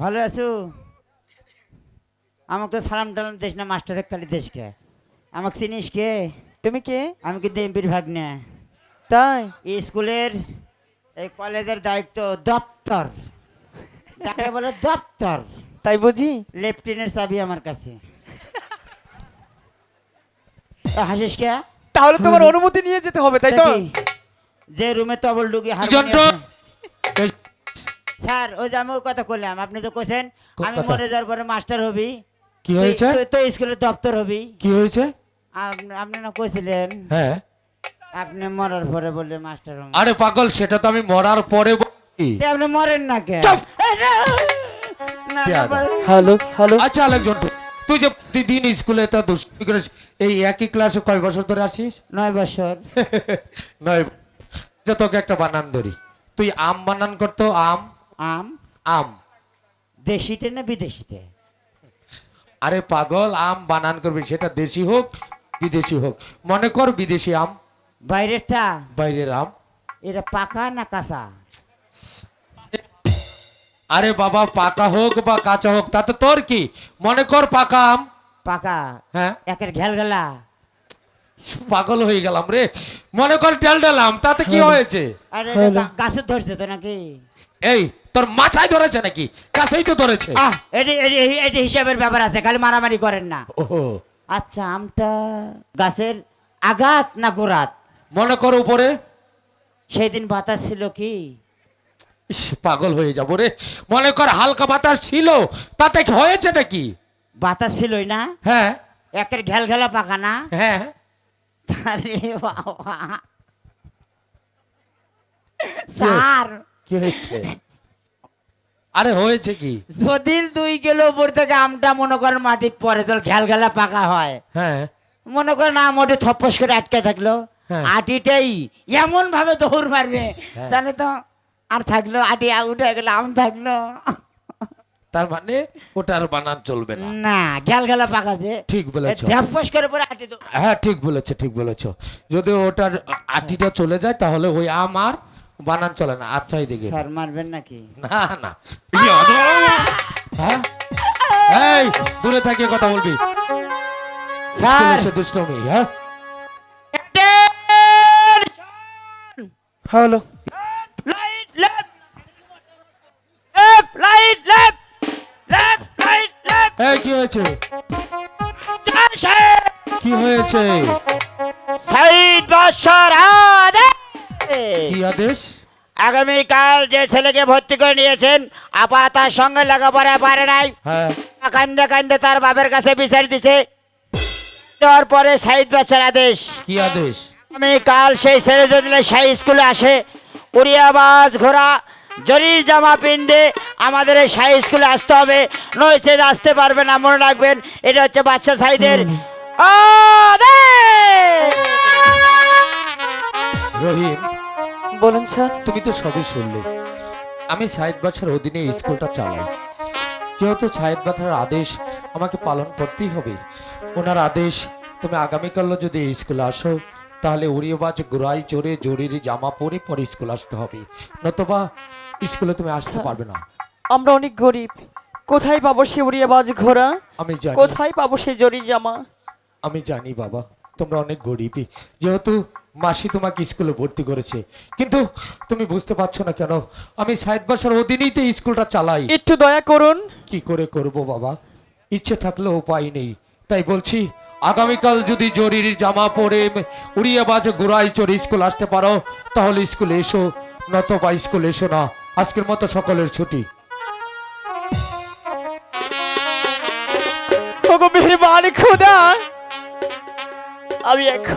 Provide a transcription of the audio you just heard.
ভালো আছো? আমাকে তো সালাম টালাম দিস না মাস্টারের খালি দেশকে আমাকে চিনিস কে? তুমি কে? আমি কিন্তু এমপির ভাগ্নে? তাই? এই স্কুলের এই কলেজের দায়িত্ব দপ্তর। তাকে বলে দপ্তর। তাই বুঝি? লেফটেন্যান্ট চাবি আমার কাছে। হাসিস কে? তাহলে তোমার অনুমতি নিয়ে যেতে হবে তাই তো? যে রুমে তবল ঢুকি যন্ত্র এই, স্যার ওই যে আমি ওই কথা করলাম আপনি তো কোছেন আমি? মরে যাওয়ার পরে মাস্টার হবি। কি হয়েছে? তো স্কুলের দপ্তর হবি। কি হয়েছে? আপ- আপনি না কইছিলেন হ্যাঁ। আপনি মরার পরে বললে মাস্টার হবেন আরে পাগল সেটা তো আমি মরার পরে বলছি। আপনি মরেন না কে হ্যালো হ্যালো। আচ্ছা আরেকজন। তুই যে প্রতিদিন স্কুলে তো দুষ্টি করিস এই একই ক্লাসে কয় বছর ধরে আসিস? নয় বছর। নয় আচ্ছা, তোকে একটা বানান ধরি। তুই আম বানান করতো আম? আম আম। দেশিতে না বিদেশিতে আরে পাগল আম বানান করবি সেটা দেশি হোক বিদেশি হোক। মনে কর বিদেশি আম। বাইরেরটা? বাইরের আম। এটা পাকা না কাঁচা? আরে বাবা পাকা হোক বা কাঁচা হোক তাতে তোর কি? মনে কর পাকা আম। পাকা? হ্যাঁ। একের ঘেল গেলা। পাগল হয়ে গেলাম রে। মনে কর ডাল ডালাম তাতে কি হয়েছে? আরে গাছে ধরছে তো নাকি? এই তোর মাথায় ধরেছে নাকি? কাছেই তো ধরেছে। আহ এটি এটি এটি হিসাবের ব্যাপার আছে খালি মারামারি করেন না। ওহো আচ্ছা আমটা গাছের আঘাত না গোড়াত? মনে কর উপরে। সেই দিন বাতাস ছিল কি? ইস, পাগল হয়ে যাব রে। মনে কর হালকা বাতাস ছিল তাতে কি হয়েছে নাকি? বাতাস ছিলই না? হ্যাঁ। একের ঘেল ঘেলা পাকা না? হ্যাঁ। আরে বাবা। স্যার কি আরে হয়েছে কি? যদি দুই কিলো উপর থেকে আমটা মনে করেন মাটির পরে তো ঘেল ঘেলা পাকা হয়। হ্যাঁ। মনে করেন আম ওটা থপ্পস করে আটকে থাকল। হ্যাঁ। আটিটাই এমন ভাবে দৌড় মারবে। হ্যাঁ। তাহলে তো আর থাকল আটি উঠে গেলে আম থাকল। তার মানে ওটার বানান চলবে না। না ঘেল ঘেলা পাকা যে। ঠিক বলেছ। করে পরে আটি হ্যাঁ ঠিক বলেছে ঠিক বলেছ। যদি ওটার আটিটা চলে যায় তাহলে ওই আমার বানান চলে না আচ্ছা দিকে। স্যার মারবেন নাকি? না না! হ্যাঁ? এই দূরে থাকিয়ে কথা বলবি। স্যার। এসে দুষ্টমি হ্যাঁ? Hello. Right left left right left left right left এই কি হয়েছে? কি হয়েছে? সাইড আদে কি আদেশ? আগামীকাল যে ছেলেকে ভর্তি করে নিয়েছেন আপা তার সঙ্গে লেখাপড়া পারে নাই। হ্যাঁ। কান্দে কান্দে তার বাপের কাছে বিচার দিছে। তারপরে সাইড বাচ্চার আদেশ। কি আদেশ? আগামীকাল সেই ছেলে যদি সেই স্কুলে আসে উড়িয়াবাজ ঘোড়া জরির জামা পিন্দে আমাদের এই সাই স্কুলে আসতে হবে। নইছে আসতে পারবে না মনে রাখবেন এটা হচ্ছে বাচ্চা সাইদের আদেশ! রহিম বলুন স্যার। তুমি তো সবই শুনলে। আমি সাইদ বাছার অধীনে স্কুলটা চালাই। যেহেতু সাইদ বাছার আদেশ আমাকে পালন করতেই হবে ওনার আদেশ তুমি আগামীকাল যদি স্কুলে আসো তাহলে উড়িয়েবাজ গোড়াই চড়ে জরির জামা পরে পরে স্কুল আসতে হবে। নতুবা স্কুলে তুমি আসতে পারবে না। আমরা অনেক গরিব। কোথায় পাবো সে উড়িয়াবাজ ঘোড়া? আমি জানি। কোথায় পাবো সে জরি জামা? আমি জানি বাবা তোমরা অনেক গরিবই। যেহেতু মাসি তোমাকে স্কুলে ভর্তি করেছে। কিন্তু তুমি বুঝতে পারছ না কেন আমি সাইদ বাসার অধীনেই তো স্কুলটা চালাই। একটু দয়া করুন। কি করে করব বাবা? ইচ্ছে থাকলে উপায় নেই। তাই বলছি আগামীকাল যদি জরির জামা পরে উড়িয়ে বাজে গোড়াই চড়ে স্কুল আসতে পারো তাহলে স্কুলে এসো নতবা স্কুল এসো না। আজকের মতো সকলের ছুটি। খোদা! আমি এখন